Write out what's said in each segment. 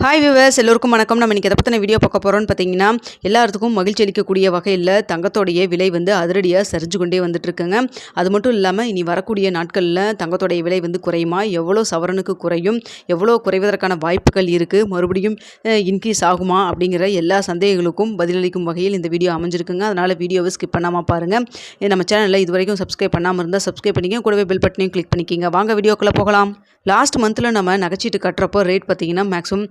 Hi viewers எல்லோருக்கும் வணக்கம். நம்ம இன்றைக்கி எதை பற்றின வீடியோ பார்க்க போகிறோம்னு பார்த்தீங்கன்னா எல்லாத்துக்கும் மகிழ்ச்சி அளிக்கக்கூடிய வகையில் தங்கத்தோடைய விலை வந்து அதிரடியாக சரிஞ்சு கொண்டே வந்துட்டுருக்குங்க. அது மட்டும் இல்லாமல் இனி வரக்கூடிய நாட்களில் தங்கத்தோடைய விலை வந்து குறையுமா? எவ்வளோ சவரனுக்கு குறையும்? எவ்வளோ குறைவதற்கான வாய்ப்புகள் இருக்குது மறுபடியும் இன்க்ரீஸ் ஆகுமா? அப்படிங்கிற எல்லா சந்தேகங்களுக்கும் பதிலளிக்கும் வகையில் இந்த வீடியோ அமைஞ்சிருக்குங்க. அதனால் வீடியோவை ஸ்கிப் பண்ணாமல் பாருங்கள் நம்ம சேனலில் இது வரைக்கும் சப்ஸ்கிரைப் பண்ணாமல் இருந்தால் சப்ஸ்கிரைப் பண்ணிக்க கூடவே பெல் பட்டனையும் கிளிக் பண்ணிக்கிங்க. வாங்க வீடியோக்குள்ளே போகலாம். லாஸ்ட் மந்தில் நம்ம நகைச்சீட்டு கட்டுறப்போ ரேட் பார்த்திங்கன்னா மேக்ஸிமம்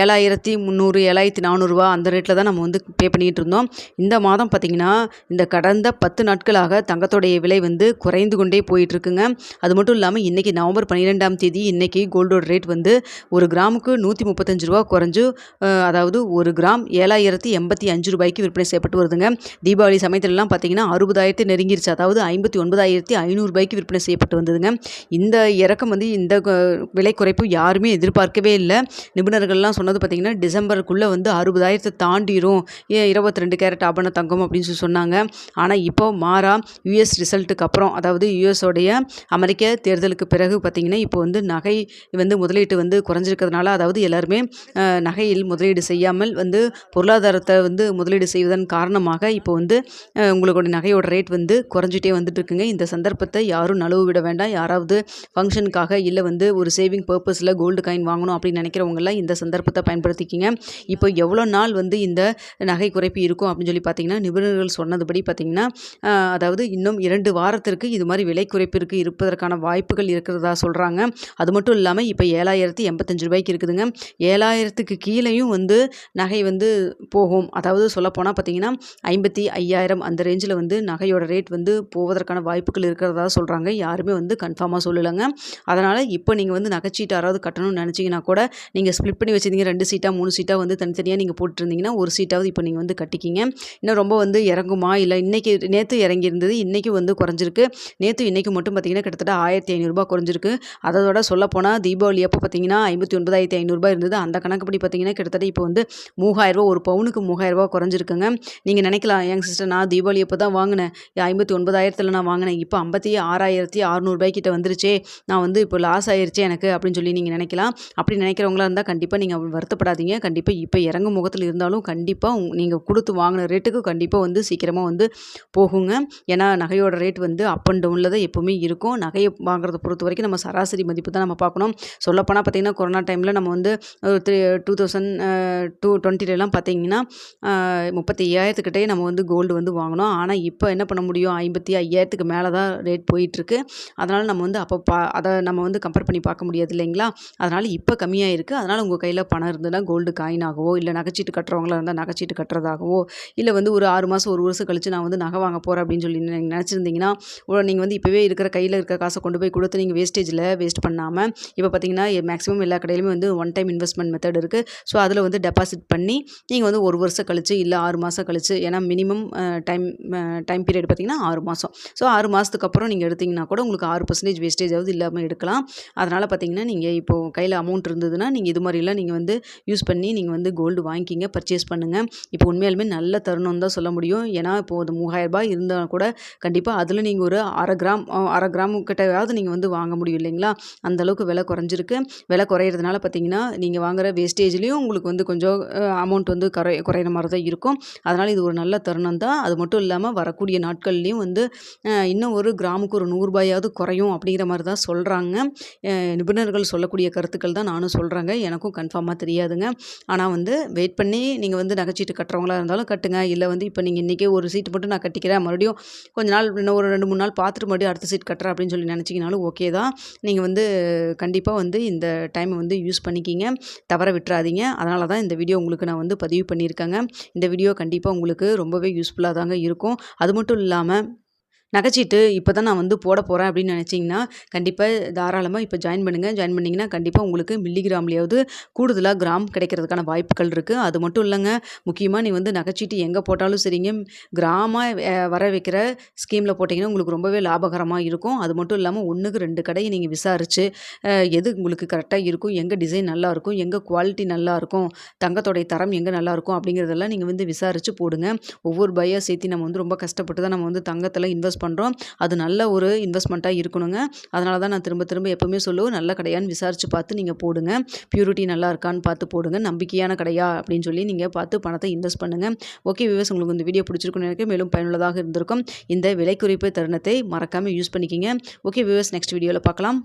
ஏழாயிரத்தி முந்நூறு ஏழாயிரத்தி நானூறுரூவா அந்த ரேட்டில் தான் நம்ம வந்து பே பண்ணிகிட்டு இருந்தோம். இந்த மாதம் பார்த்திங்கன்னா இந்த கடந்த பத்து நாட்களாக தங்கத்தோடைய விலை வந்து குறைந்து கொண்டே போயிட்டுருக்குங்க அது மட்டும் இல்லாமல் இன்றைக்கி நவம்பர் பன்னிரெண்டாம் தேதி இன்றைக்கி கோல்டோட ரேட் வந்து ஒரு கிராமுக்கு நூற்றி முப்பத்தஞ்சு ரூபா குறைஞ்சு அதாவது ஒரு கிராம் ஏழாயிரத்தி எண்பத்தி அஞ்சு ரூபாய்க்கு விற்பனை செய்யப்பட்டு வருதுங்க. தீபாவளி சமயத்திலலாம் பார்த்திங்கன்னா அறுபதாயிரத்தி நெருங்கிருச்சு. அதாவது ஐம்பத்தி ஒன்பதாயிரத்தி ஐநூறுபாய்க்கு விற்பனை செய்யப்பட்டு வந்ததுங்க. இந்த இறக்கம் வந்து இந்த விலை குறைப்பு யாருமே எதிர்பார்க்கவே இல்லை. நிபுணர்கள் நிபுணர்கள்லாம் சொன்னது பார்த்திங்கன்னா டிசம்பருக்குள்ளே வந்து அறுபதாயிரத்தை தாண்டிரும். ஏன் இருபத்தி ரெண்டு கேரட் ஆபண தங்கம் அப்படின்னு சொல்லி சொன்னாங்க. ஆனால் இப்போ மாறா யூஎஸ் ரிசல்ட்டுக்கு அப்புறம் அதாவது யூஎஸோடைய அமெரிக்க தேர்தலுக்கு பிறகு பார்த்திங்கன்னா இப்போ வந்து நகை வந்து முதலீட்டு வந்து குறைஞ்சிருக்கிறதுனால அதாவது எல்லாருமே நகையில் முதலீடு செய்யாமல் வந்து பொருளாதாரத்தை வந்து முதலீடு செய்வதன் காரணமாக இப்போ வந்து உங்களோட நகையோட ரேட் வந்து குறைஞ்சிட்டே வந்துட்டு இருக்குங்க. இந்த சந்தர்ப்பத்தை யாரும் நழுவு விட வேண்டாம். யாராவது ஃபங்க்ஷனுக்காக இல்லை வந்து ஒரு சேவிங் பர்பஸில் கோல்டு காயின் வாங்கணும் அப்படின்னு நினைக்கிறவங்களாம் இந்த சந்தர்ப்பத்தை பயன்படுத்திக்கிங்க. இப்போ எவ்வளோ நாள் வந்து இந்த நகை குறைப்பு இருக்கும் அப்படின்னு சொல்லி பார்த்தீங்கன்னா நிபுணர்கள் சொன்னதுபடி பார்த்தீங்கன்னா அதாவது இன்னும் இரண்டு வாரத்திற்கு இது மாதிரி விலை குறைப்பிற்கு இருப்பதற்கான வாய்ப்புகள் இருக்கிறதா சொல்கிறாங்க அது மட்டும் இல்லாமல் இப்போ ஏழாயிரத்தி எண்பத்தஞ்சு ரூபாய்க்கு இருக்குதுங்க. ஏழாயிரத்துக்கு கீழேயும் வந்து நகை வந்து போகும். அதாவது சொல்லப்போனால் பார்த்தீங்கன்னா ஐம்பத்தி ஐயாயிரம் அந்த ரேஞ்சில் வந்து நகையோட ரேட் வந்து போவதற்கான வாய்ப்புகள் இருக்கிறதா சொல்கிறாங்க யாருமே வந்து கன்ஃபார்மாக சொல்லலைங்க. அதனால் இப்போ நீங்கள் வந்து நகைச்சீட்டு யாராவது கட்டணும்னு நினச்சிங்கன்னா கூட நீங்கள் ஸ்ப்ளிட் பண்ணி வச்சுருந்தீங்க ரெண்டு சீட்டாக மூணு சீட்டாக வந்து தனித்தனியாக நீங்கள் போட்டுருந்தீங்கன்னா ஒரு சீட்டாவது இப்போ நீங்கள் வந்து கட்டிக்கிங்க. இன்னும் ரொம்ப வந்து இறங்குமா? இல்லை இன்றைக்கி நேற்று இறங்கியிருந்தது இன்றைக்கி வந்து குறைஞ்சிருக்கு. நேற்று இன்றைக்கி மட்டும் பார்த்திங்கன்னா கிட்டத்தட்ட ஆயிரத்தி ஐநூறுரூபா குறைஞ்சிருக்கு. அதோட சொல்லப்போனால் தீபாவளி அப்போ பார்த்திங்கன்னா ஐம்பத்தி ஒன்பதாயிரத்தி ஐநூறுரூபா இருந்தது. அந்த கணக்குப்படி பார்த்திங்கன்னா கிட்டத்தட்ட இப்போ வந்து மூவாயிரரூபா ஒரு பவுனுக்கு மூவாயிரரூபா குறைஞ்சிருக்குங்க. நீங்கள் நினைக்கலாம் என் சிஸ்டர் நான் தீபாவளி அப்போ தான் வாங்கினேன். ஐம்பத்தி ஒன்பதாயிரத்தில் நான் வாங்கினேன். இப்போ ஐம்பத்தி ஆறாயிரத்தி அறநூறுபாய்க்கிட்ட வந்துருச்சே. நான் வந்து இப்போ லாஸ் ஆயிடுச்சு எனக்கு அப்படின்னு சொல்லி நீங்கள் நினைக்கலாம். அப்படி நினைக்கிறவங்களா இருந்தால் கண்டிப்பாக நீங்கள் வருத்தப்படாதீங்க. கண்டிப்பாக இப்போ இறங்கும் முகத்தில் இருந்தாலும் கண்டிப்பாக நீங்கள் கொடுத்து வாங்கின ரேட்டுக்கு கண்டிப்பாக வந்து சீக்கிரமாக வந்து போகுங்க. ஏன்னா நகையோட ரேட் வந்து அப் அண்ட் டவுனில் தான் எப்போவுமே இருக்கும். நகையை வாங்குறத பொறுத்த வரைக்கும் நம்ம சராசரி மதிப்பு தான் நம்ம பார்க்கணும். சொல்லப்போனால் பார்த்திங்கன்னா கொரோனா டைமில் நம்ம வந்து த்ரீ டூ தௌசண்ட் டூ டுவெண்ட்டிலலாம் பார்த்தீங்கன்னா முப்பத்தி ஐயாயிரத்துக்கிட்டே நம்ம வந்து கோல்டு வந்து வாங்கினோம். ஆனால் இப்போ என்ன பண்ண முடியும்? ஐம்பத்தி ஐயாயிரத்துக்கு மேலே தான் ரேட் போயிட்டுருக்கு. அதனால் நம்ம வந்து அப்போ பா அதை நம்ம வந்து கம்பேர் பண்ணி பார்க்க முடியாது இல்லைங்களா? அதனால் இப்போ கம்மியாக இருக்குது அதனால் உங்கள் கையில் பணம் இருந்ததுன்னா கோல்டு காயினாகவோ இல்லை நகைச்சீட்டு கட்டுறவங்களா இருந்தால் நகைச்சீட்டு கட்டுறதாகவோ இல்லை வந்து ஒரு ஆறு மாதம் ஒரு வருஷம் கழித்து நான் வந்து நகை வாங்க போகிறேன் அப்படின்னு சொல்லி நீங்கள் நினச்சிருந்தீங்கன்னா நீங்கள் வந்து இப்போவே இருக்கிற கையில் இருக்கிற காசை கொண்டு போய் கொடுத்து நீங்கள் வேஸ்டேஜில் வேஸ்ட் பண்ணாமல் இப்போ பார்த்தீங்கன்னா மேக்ஸிமம் எல்லா கடையிலுமே வந்து ஒன் டைம் இன்வெஸ்ட்மெண்ட் மெத்தட் இருக்குது ஸோ அதில் வந்து டெபாசிட் பண்ணி நீங்கள் வந்து ஒரு வருஷம் கழித்து இல்லை ஆறு மாதம் கழித்து ஏன்னா மினிமம் டைம் டைம் பீரியட் பார்த்திங்கன்னா ஆறு மாதம் ஸோ ஆறு மாதத்துக்கு அப்புறம் நீங்கள் எடுத்திங்கன்னா கூட உங்களுக்கு ஆறு பர்சன்டேஜ் வேஸ்டேஜ் ஆகுது இல்லாமல் எடுக்கலாம். அதனால் பார்த்தீங்கன்னா நீங்கள் இப்போது கையில் அமௌண்ட் இருந்ததுன்னா நீங்கள் இது மாதிரிலாம் நீங்கள் நீங்கள் வந்து யூஸ் பண்ணி நீங்கள் வந்து கோல்டு வாங்கிக்கிங்க பர்ச்சேஸ் பண்ணுங்கள் இப்போ உண்மையாலுமே நல்ல தருணம் தான் சொல்ல முடியும். ஏன்னா இப்போது அது மூவாயிரரூபா இருந்தால் கூட கண்டிப்பாக அதில் நீங்கள் ஒரு அரை கிராம் அரை கிராம் கிட்டவாவது நீங்கள் வந்து வாங்க முடியும் இல்லைங்களா? அந்தளவுக்கு விலை குறைஞ்சிருக்கு. விலை குறையிறதுனால பார்த்தீங்கன்னா நீங்கள் வாங்குகிற வேஸ்டேஜ்லேயும் உங்களுக்கு வந்து கொஞ்சம் அமௌண்ட் வந்து குறை குறையிற மாதிரி தான் இருக்கும். அதனால் இது ஒரு நல்ல தருணம் தான். அது மட்டும் இல்லாமல் வரக்கூடிய நாட்கள்லேயும் வந்து இன்னும் ஒரு கிராமுக்கு ஒரு நூறுரூபாயாவது குறையும் அப்படிங்கிற மாதிரி தான் சொல்கிறாங்க நிபுணர்கள் சொல்லக்கூடிய கருத்துக்கள் தான் நானும் சொல்கிறேங்க எனக்கும் கன்ஃபார்மாக தெரியாதுங்க. ஆனால் வந்து வெயிட் பண்ணி நீங்கள் வந்து நகைச்சீட்டு கட்டுறவங்களா இருந்தாலும் கட்டுங்க. இல்லை வந்து இப்போ நீங்கள் இன்றைக்கே ஒரு சீட்டு மட்டும் நான் கட்டிக்கிறேன். மறுபடியும் கொஞ்ச நாள் இன்னும் ஒரு ரெண்டு மூணு நாள் பார்த்துட்டு மறுபடியும் அடுத்த சீட் கட்டுறேன் அப்படின்னு சொல்லி நினச்சிங்கனாலும் ஓகே தான். நீங்கள் வந்து கண்டிப்பாக வந்து இந்த டைமை வந்து யூஸ் பண்ணிக்கிங்க. தவற விட்டுறாதீங்க. அதனால தான் இந்த வீடியோ உங்களுக்கு நான் வந்து பதிவு பண்ணியிருக்கேங்க. இந்த வீடியோ கண்டிப்பாக உங்களுக்கு ரொம்பவே யூஸ்ஃபுல்லாக தாங்க இருக்கும். அது மட்டும் இல்லாமல் நகைச்சீட்டு இப்போ தான் நான் வந்து போட போகிறேன் அப்படின்னு நினச்சிங்கன்னா கண்டிப்பாக தாராளமாக இப்போ ஜாயின் பண்ணுங்கள் ஜாயின் பண்ணிங்கன்னா கண்டிப்பாக உங்களுக்கு மில்லிகிராம்லேயாவது கூடுதலாக கிராம் கிடைக்கிறதுக்கான வாய்ப்புகள் இருக்குது அது மட்டும் இல்லைங்க முக்கியமாக நீ வந்து நகைச்சீட்டு எங்கே போட்டாலும் சரிங்க கிராமாக வர வைக்கிற ஸ்கீமில் போட்டிங்கன்னா உங்களுக்கு ரொம்பவே லாபகரமாக இருக்கும். அது மட்டும் இல்லாமல் ஒன்றுக்கு ரெண்டு கடையை நீங்கள் விசாரித்து எது உங்களுக்கு கரெக்டாக இருக்கும் எங்கே டிசைன் நல்லாயிருக்கும் எங்கே குவாலிட்டி நல்லாயிருக்கும் தங்கத்தோடைய தரம் எங்கே நல்லாயிருக்கும் அப்படிங்கிறதெல்லாம் நீங்கள் வந்து விசாரித்து போடுங்க. ஒவ்வொரு பையாக சேர்த்து நம்ம வந்து ரொம்ப கஷ்டப்பட்டு தான் நம்ம வந்து தங்கத்தில் இன்வெஸ்ட் இன்வெஸ்ட் பண்ணுறோம் அது நல்ல ஒரு இன்வெஸ்ட்மெண்ட்டாக இருக்கணுங்க. அதனால தான் நான் திரும்ப திரும்ப எப்போவுமே சொல்லுவோம் நல்ல கடையான்னு விசாரித்து பார்த்து நீங்கள் போடுங்க. பியூரிட்டி நல்லா இருக்கான்னு பார்த்து போடுங்க. நம்பிக்கையான கடையா அப்படின்னு சொல்லி நீங்கள் பார்த்து பணத்தை இன்வெஸ்ட் பண்ணுங்கள் ஓகே விவஸ் உங்களுக்கு இந்த வீடியோ பிடிச்சிருக்குன்னு எனக்கு மேலும் பயனுள்ளதாக இருந்திருக்கும். இந்த விலை குறிப்பு தருணத்தை மறக்காமல் யூஸ் பண்ணிக்கிங்க. ஓகே விவஸ் நெக்ஸ்ட் வீடியோவில் பார்க்கலாம்.